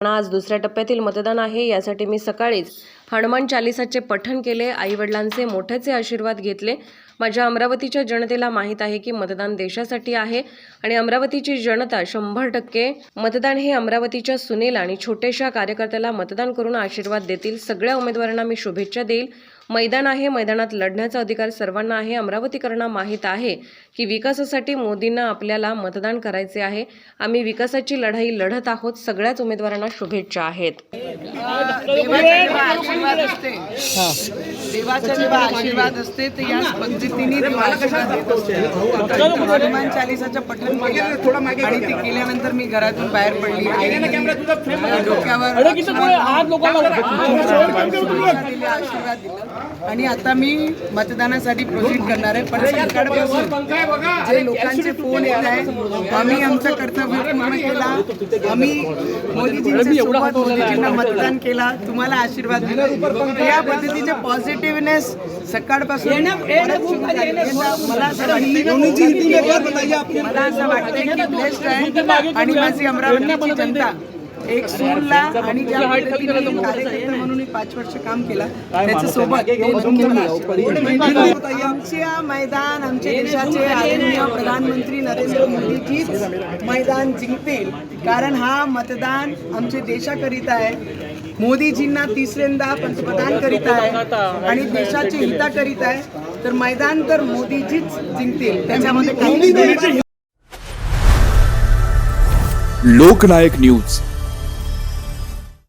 आज दुसऱ्या टप्प्यातील मतदान आहे यासाठी मी सकाळीच हनुमान चालिसाचे पठण केले आईवडिलांचे मोठ्याचे आशीर्वाद घेतले. माझ्या अमरावतीच्या जनतेला माहीत आहे की मतदान देशासाठी आहे आणि अमरावतीची जनता शंभर टक्के मतदान हे अमरावतीच्या सुनेला आणि छोट्याशा कार्यकर्त्याला मतदान करून आशीर्वाद देतील. सगळ्या उमेदवारांना मी शुभेच्छा देईल. मैदान आहे मैदानात लढण्याचा अधिकार सर्वांना आहे. अमरावतीकरांना माहीत आहे की विकासासाठी मोदींना आपल्याला मतदान करायचे आहे. आम्ही विकासाची लढाई लढत आहोत. सगळ्याच उमेदवारांना शुभेच्छा आहेत. देवाचा जेव्हा आशीर्वाद असते देवाचा जेव्हा आशीर्वाद असते तर या पद्धतीने देव आशीर्वाद देत असते. हनुमान चालिसाचं पठण केलं आणि ते केल्यानंतर मी घरातून बाहेर पडली. आईने डोक्यावर आशीर्वाद दिला. आणि आता मी मतदानासाठी प्रोसीड करणार आहे. पण सकाळपासून जे लोकांचे फोन येत आहे आम्ही आमचं कर्तव्य पूर्ण केला. आम्ही मोदीजींच्या मोदीजींना मतदान केला. तुम्हाला आशीर्वाद दिला या पद्धतीचे पॉझिटिव्हनेस सकाळपासून. मला असं वाटतंय मला असं वाटतंय की ब्लेस्ड आहे. आणि माझी अमरावतीची जनता एक सूरला आणि ज्या पद्धतीने कार्यकर्ता म्हणून मी पाच वर्ष काम केला त्याच्या सोबत ते नक्की मला आशीर्वाद देतील. आमच्या मैदान आमच्या देशाचे आदरणीय प्रधानमंत्री नरेंद्र मोदीजीच मैदान जिंकतील. कारण हा मतदान आमच्या देशाकरिता आहे. मोदीजींना तिसऱ्यांदा पंतप्रधान करीत आहे आणि देशाचे हिताकरीत आहे. तर मैदान तर मोदीजीच जिंकतील. त्याच्यामध्ये काही लोकनायक न्यूज.